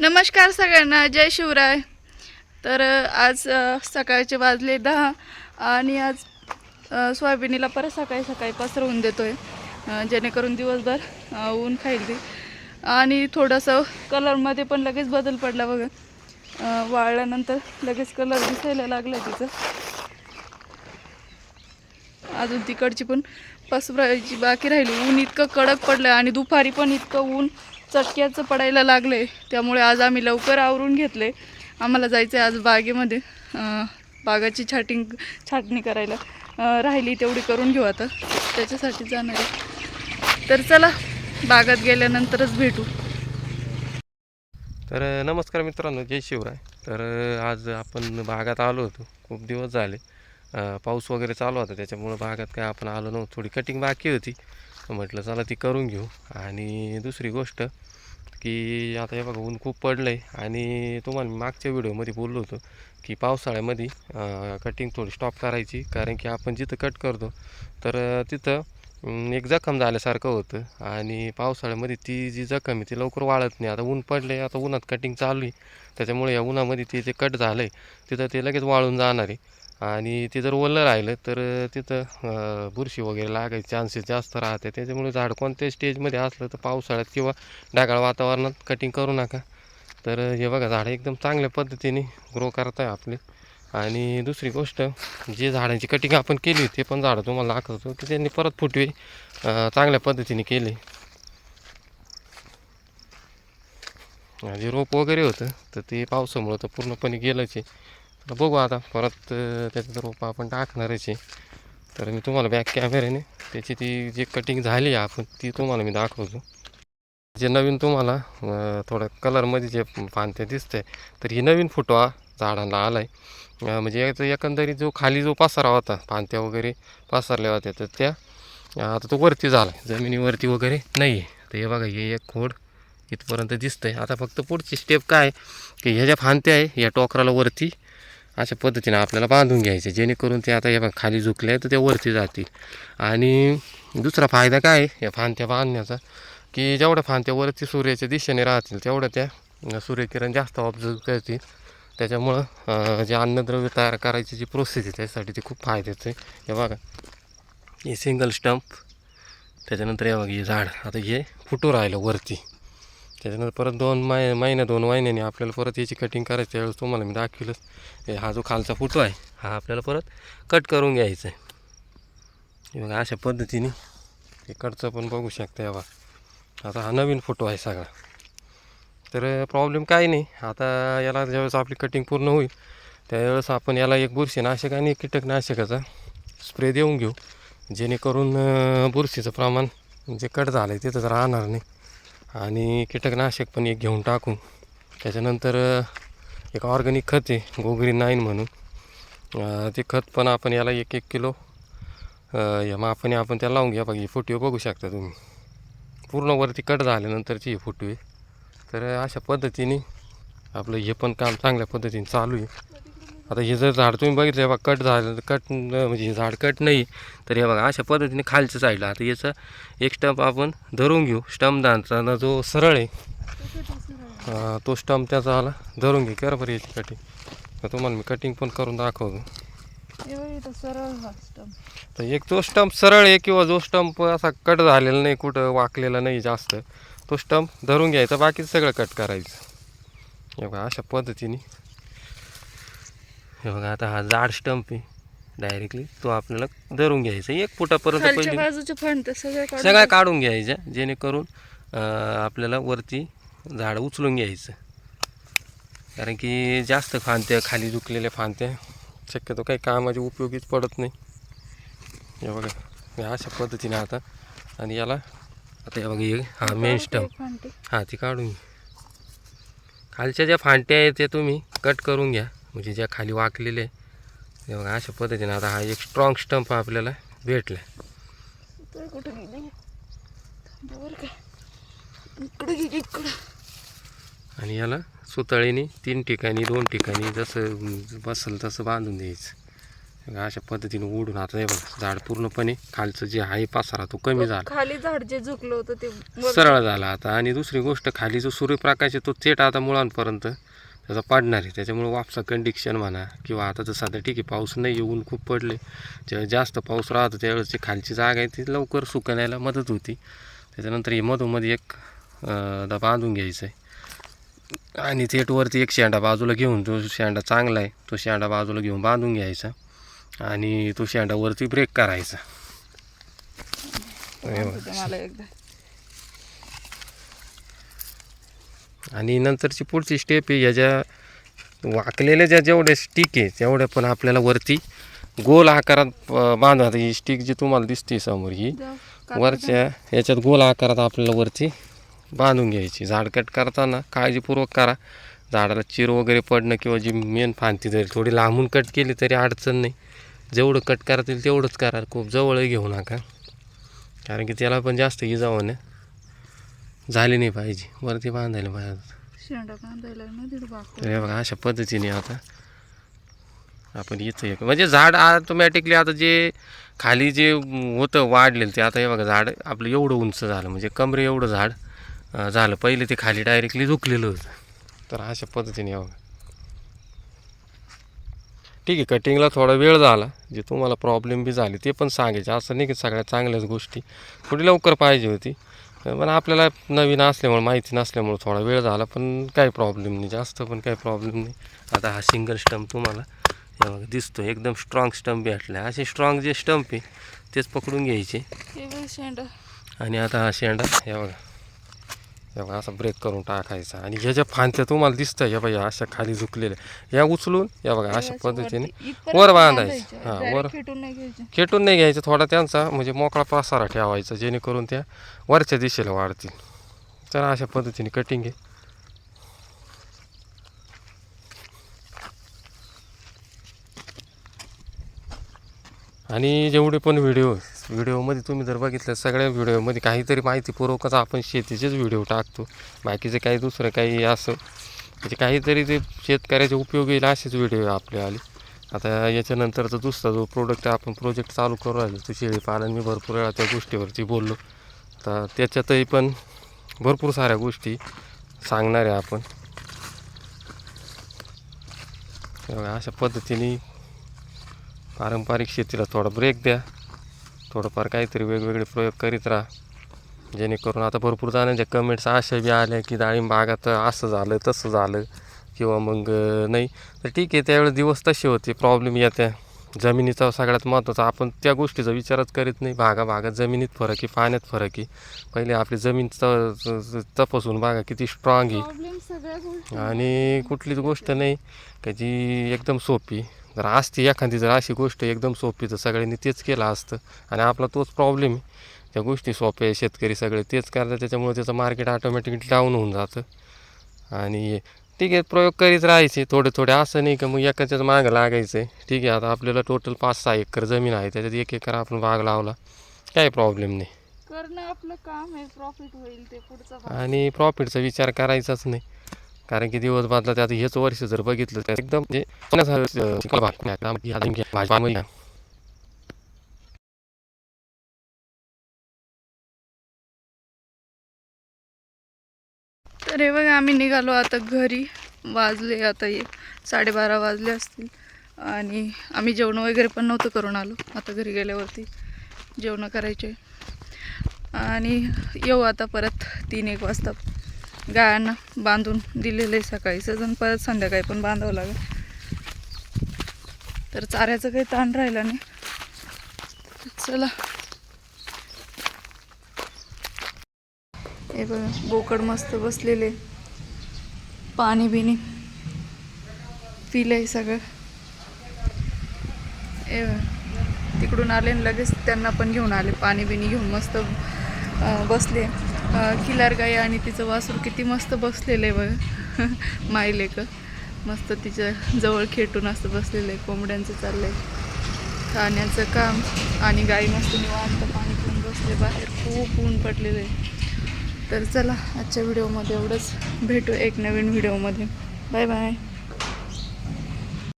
नमस्कार सगळ्यांना जय शिवराय. तर आज सकाळचे वाजले दहा आणि आज अ, सोयाबीनीला परत सकाळी सकाळी पसरवून देतो आहे जेणेकरून दिवसभर ऊन खाईल ती. आणि थोडंसं कलरमध्ये पण लगेच बदल पडला बघा. वाळल्यानंतर लगेच कलर दिसायला लागला तिचं. अजून तिकडची पण पसरायची बाकी राहिली. ऊन इतकं कडक पडलं आणि दुपारी पण इतकं ऊन चटक्याचं पडायला लागले. त्यामुळे आज आम्ही लवकर आवरून घेतले. आम्हाला जायचं आहे आज बागेमध्ये. बागाची छाटिंग छाटणी करायला. राहिली तेवढी करून घेऊ आता. त्याच्यासाठी जाणार आहे. तर चला बागात गेल्यानंतरच भेटू. तर नमस्कार मित्रांनो जय शिवराय. तर आज आपण बागात आलो होतो. खूप दिवस झाले. पाऊस वगैरे चालू होता. त्याच्यामुळं बागात काय आपण आलो नव्हतो. थोडी कटिंग बाकी होती. म्हटलं चला ती करून घेऊ. आणि दुसरी गोष्ट की आता हे बघा ऊन खूप पडलं आहे आणि तुम्हाला मी मागच्या व्हिडिओमध्ये बोललो होतो की पावसाळ्यामध्ये कटिंग थोडी स्टॉप करायची. कारण की आपण जिथं कट करतो तर तिथं एक जखम झाल्यासारखं होतं. आणि पावसाळ्यामध्ये ती जी जखम आहे ती लवकर वाळत नाही. आता ऊन पडले आता उन्हात कटिंग चालू आहे. त्याच्यामुळे या उन्हामध्ये ते जे कट झालं आहे तिथं ते लगेच वाळून जाणार आहे. आणि ते जर ओलं राहिलं तर तिथं बुरशी वगैरे लागायचे चान्सेस जास्त राहते. त्याच्यामुळे झाड कोणत्या स्टेजमध्ये असलं तर पावसाळ्यात किंवा ढगाळ वातावरणात कटिंग करू नका. तर हे बघा झाडं एकदम चांगल्या पद्धतीने ग्रो करत आहे आपले. आणि दुसरी गोष्ट जे झाडांची कटिंग आपण केली ते पण झाडं तुम्हाला दाखवतो. की त्यांनी परत फुटवे चांगल्या पद्धतीने केले. जे रोप वगैरे होतं तर ते पावसामुळं तर पूर्णपणे गेलंच आहे. तर बघू आता परत त्याचं रोपं आपण टाकणारच आहे. तर मी तुम्हाला बॅक कॅमेऱ्याने त्याची ती जी कटिंग झाली आहे आपण ती तुम्हाला मी दाखवतो. जे नवीन तुम्हाला थोडं कलरमध्ये जे पानते दिसते तर ही नवीन फुटवा झाडांना आला आहे म्हणजे याचा एकंदरीत जो खाली जो पासारा होता पानत्या वगैरे पासरल्या होत्या तर त्या आता तो वरती झाला आहे जमिनीवरती वगैरे नाही आहे तर हे बघा हे एक खोड इथपर्यंत दिसतंय. आता फक्त पुढची स्टेप काय की ह्या ज्या फांत्या आहे या टोकराला वरती अशा पद्धतीने आपल्याला बांधून घ्यायचे. जेणेकरून ते आता हे बघ खाली झुकले तर ते वरती जातील. आणि दुसरा फायदा काय आहे? या फांत्या बांधण्याचा की जेवढ्या फांत्या वरती सूर्याच्या दिशेने राहतील तेवढ्या त्या सूर्यकिरण जास्त ऑब्झर्व करतील. त्याच्यामुळं जे अन्नद्रव्य तयार करायची जी प्रोसेस आहे त्यासाठी ते खूप फायद्याचं आहे. हे बघा हे सिंगल स्टंप त्याच्यानंतर हे बघा हे झाड. आता हे फुटू राहिलं वरती. त्याच्यानंतर परत दोन माय महिन्या दोन महिन्याने आपल्याला परत याची कटिंग करायची त्यावेळेस तुम्हाला मी दाखविलंच. हा जो खालचा फुटो आहे हा आपल्याला परत कट करून घ्यायचा आहे बघा अशा पद्धतीने इकडचं पण बघू शकता या आता हा नवीन फोटो आहे सगळा. तर प्रॉब्लेम काही नाही. आता याला ज्यावेळेस आपली कटिंग पूर्ण होईल त्यावेळेस आपण याला एक बुरशीनाशक आणि एक कीटकनाशकाचा स्प्रे देऊन घेऊ. जेणेकरून बुरशीचं प्रमाण जे कट झालं आहे तिथंच राहणार नाही. आणि कीटकनाशक पण एक घेऊन टाकू. त्याच्यानंतर एक ऑर्गॅनिक खत आहे गोगरी नाईन म्हणून. ते खत पण आपण याला एक एक किलो या मापाने आपण त्याला लावून घ्या. बघा ही फुटवे बघू शकता तुम्ही. पूर्ण वरती कट झाल्यानंतरची ही फुटवे तर अशा पद्धतीने आपलं हे पण काम चांगल्या पद्धतीने चालू आहे. आता हे जर झाड तुम्ही बघितलं बघा कट झालं कट म्हणजे हे झाड कट नाही तर हे बघा अशा पद्धतीने खालच्या साईडला आता याचा एक स्टंप आपण धरून घेऊ. स्टंप दांचा जो सरळ आहे तो स्टंप त्याचा आला धरून घे करा बरं याची कटिंग तर तुम्हाला मी कटिंग पण करून दाखवतो. हा. तर एक तो स्टंप सरळ आहे किंवा जो स्टंप असा कट झालेला नाही कुठं वाकलेला नाही जास्त तो स्टंप धरून घ्यायचा बाकी सगळं कट करायचं. हे बघा अशा पद्धतीने हे बघा आता हा जाड स्टंप आहे. डायरेक्टली तो आपल्याला धरून घ्यायचा एक फुटापर्यंत पहिले सगळे काढून सगळ्या काढून घ्यायच्या जेणेकरून आपल्याला वरती झाड उचलून घ्यायचं. कारण की जास्त फांत्या खाली झुकलेल्या फांत्या शक्यतो काही कामाची उपयोगीच पडत नाही. हे बघा अशा पद्धतीने आता आणि याला आता हे बघा हे हा मेन स्टंप. हां ती काढून घ्या. खालच्या ज्या फांट्या आहेत त्या तुम्ही कट करून घ्या. म्हणजे ज्या खाली वाकलेल्या आहे हे बघा अशा पद्धतीने आता हा एक स्ट्रॉंग स्टंप आपल्याला भेटला आणि याला सुतळीने तीन ठिकाणी दोन ठिकाणी जसं बसल तसं बांधून द्यायचं. अशा पद्धतीने ओढून आता बघा झाड पूर्णपणे खालचं जे आहे पासारा तो कमी झाला. खाली झाड जे झुकलं होतं ते सरळ झाला आता. आणि दुसरी गोष्ट खाली जो सूर्यप्रकाश आहे तो थेट आता मुळांपर्यंत त्याचा पाडणार आहे. त्याच्यामुळे वापसा कंडिक्शन म्हणा किंवा आता तर सध्या ठीक आहे पाऊस नाही येऊन खूप पडले. जेव्हा जास्त पाऊस राहतो त्यावेळेस जी खालची जागा आहे ती लवकर सुकण्याला मदत होती. त्याच्यानंतर हे मधोमध्ये एक दा बांधून घ्यायचं आहे. आणि थेटवरती एक शेंडा बाजूला घेऊन जो शेंडा चांगला आहे तो शेंडा बाजूला घेऊन बांधून घ्यायचा आणि तो शेंडावरती ब्रेक करायचा हे बघा. होतं मला एकदा आणि नंतरची पुढची स्टेप आहे ह्याच्या वाकलेल्या ज्या जेवढ्या स्टिक आहे तेवढ्या पण आपल्याला वरती गोल आकारात आता ही स्टिक जी तुम्हाला दिसते समोर ही वरच्या याच्यात गोल आकारात आपल्याला वरती बांधून घ्यायची. झाड कट करताना काळजीपूर्वक करा. झाडाला चिर वगैरे पडणं किंवा जी मेन फांती जरी थोडी लांबून कट केली तरी अडचण नाही. जेवढं कट करता येईल तेवढंच करा. खूप जवळ घेऊ नका. कारण की त्याला पण जास्त इजा होणं झाली नाही पाहिजे. वरती बांधायला पाहिजे शेंडा बांधायला हे बघा अशा पद्धतीने आता आपण इथं एक म्हणजे झाड ऑटोमॅटिकली आता जे खाली जे होतं वाढलेलं ते आता हे बघा झाड आपलं एवढं उंच झालं. म्हणजे कमरे एवढं झाड झालं. पहिले ते खाली डायरेक्टली झुकलेलं होतं. तर अशा पद्धतीने हे बघा. ठीक आहे कटिंगला थोडा वेळ झाला. जे तुम्हाला प्रॉब्लेम बी झाले ते पण सांगायचे. असं नाही की सगळ्या चांगल्याच गोष्टी. थोडी लवकर पाहिजे होती. पण आपल्याला नवीन असल्यामुळे माहिती नसल्यामुळे थोडा वेळ झाला पण काही प्रॉब्लेम नाही जास्त पण काही प्रॉब्लेम नाही. आता हा सिंगल स्टंप तुम्हाला बघा दिसतो एकदम स्ट्रॉंग स्टंप भेटला असे स्ट्रॉंग जे स्टंप आहे तेच पकडून घ्यायचे. आणि आता हा शेंडा हे बघा. बघा असा ब्रेक करून टाकायचा. आणि ह्या ज्या फांत्या तुम्हाला दिसतं या बघा अशा खाली झुकलेल्या. या उचलून या बघा अशा पद्धतीने वर बांधायचं. हां, वर. खेटून नाही घ्यायचे. खेटून नाही घ्यायचं. थोडा त्यांचा म्हणजे मोकळा पसारा ठेवायचा जेणेकरून त्या वरच्या दिशेला वाढतील. तर अशा पद्धतीने कटिंग आहे. आणि जेवढे पण व्हिडिओ व्हिडिओमध्ये तुम्ही जर बघितलं सगळ्या व्हिडिओमध्ये काहीतरी माहितीपूर्वकच आपण शेतीचेच व्हिडिओ टाकतो. बाकीचे काही दुसरं काही असं म्हणजे काहीतरी ते शेतकऱ्याचे उपयोग येईल असेच व्हिडिओ आपले आले. आता याच्यानंतरचा दुसरा जो प्रोडक्ट आपण प्रोजेक्ट चालू करू राहिलो तो शेळीपालन मी भरपूर वेळा त्या गोष्टीवरती बोललो. तर त्याच्यातही पण भरपूर साऱ्या गोष्टी सांगणार आहे आपण. अशा पद्धतीने पारंपरिक शेतीला थोडा ब्रेक द्या. थोडंफार काहीतरी वेगवेगळे प्रयोग करीत राहा. जेणेकरून आता भरपूर जणांच्या कमेंट्स अशा बी आल्या की डाळिंब बागात असं झालं तसं झालं किंवा मग नाही. तर ठीक आहे त्यावेळेस दिवस तसे होते. प्रॉब्लेम येत्या जमिनीचा सगळ्यात महत्त्वाचा आपण त्या गोष्टीचा विचारच करीत नाही. भागा भागात जमिनीत फरक आहे पाण्यात फरक आहे. पहिले आपली जमीन तपासून बघा किती स्ट्रॉंग आहे. आणि कुठलीच गोष्ट नाही का जी एकदम सोपी. जर असती एखादी जर अशी गोष्ट एकदम सोपी तर सगळ्यांनी तेच केलं असतं. आणि आपला तोच प्रॉब्लेम आहे. त्या गोष्टी सोप्या आहे शेतकरी सगळे तेच करतात त्याच्यामुळे त्याचं मार्केट ऑटोमॅटिकली डाऊन होऊन जातं. आणि ठीक आहे प्रयोग करीत राहायचे थोडे थोडे असं नाही का मग एकाच्याच मागं लागायचं आहे ठीक आहे आता आपल्याला टोटल पाच सहा एकर जमीन आहे त्याच्यात एक एकर आपण बाग लावला काही प्रॉब्लेम नाही. करणं आपलं काम आहे प्रॉफिट होईल ते पुढचा भाग. आणि प्रॉफिटचा विचार करायचाच नाही. कारण की दिवस बदला त्यात हेच वर्ष जर बघितलं तर एकदम म्हणजे अरे तर हे बघा आम्ही निघालो आता घरी. वाजले आता ये साडेबारा वाजले असतील. आणि आम्ही जेवण वगैरे पण नव्हतं करून आलो. आता घरी गेल्यावरती जेवणं करायचे. आणि येऊ आता परत तीन एक वाजता. गायांना बांधून दिलेलं आहे सकाळी. सजन परत संध्याकाळी पण बांधावं लागेल. तर चाऱ्याचं काही ताण राहिला नाही. चला. हे बघा बोकड मस्त बसलेले. पाणी बिणी पिलंय सगळं. ए तिकडून आले आणि लगेच त्यांना पण घेऊन आले. पाणी बिणी घेऊन मस्त बसले. अं, किलार गाई आणि तिचं वासरू किती मस्त बसलेलं आहे बघा. मायलेक मस्त तिच्या जवळ खेटून असतं बसलेलं आहे कोंबड्यांचं चाललंय. खाण्याचं काम आणि गाई मस्त निवांत पाणी पिऊन बसले बाहेर खूप ऊन पडलेलं आहे. तर चला आजच्या व्हिडिओमध्ये एवढंच. भेटू एक नवीन व्हिडिओमध्ये. Bye bye.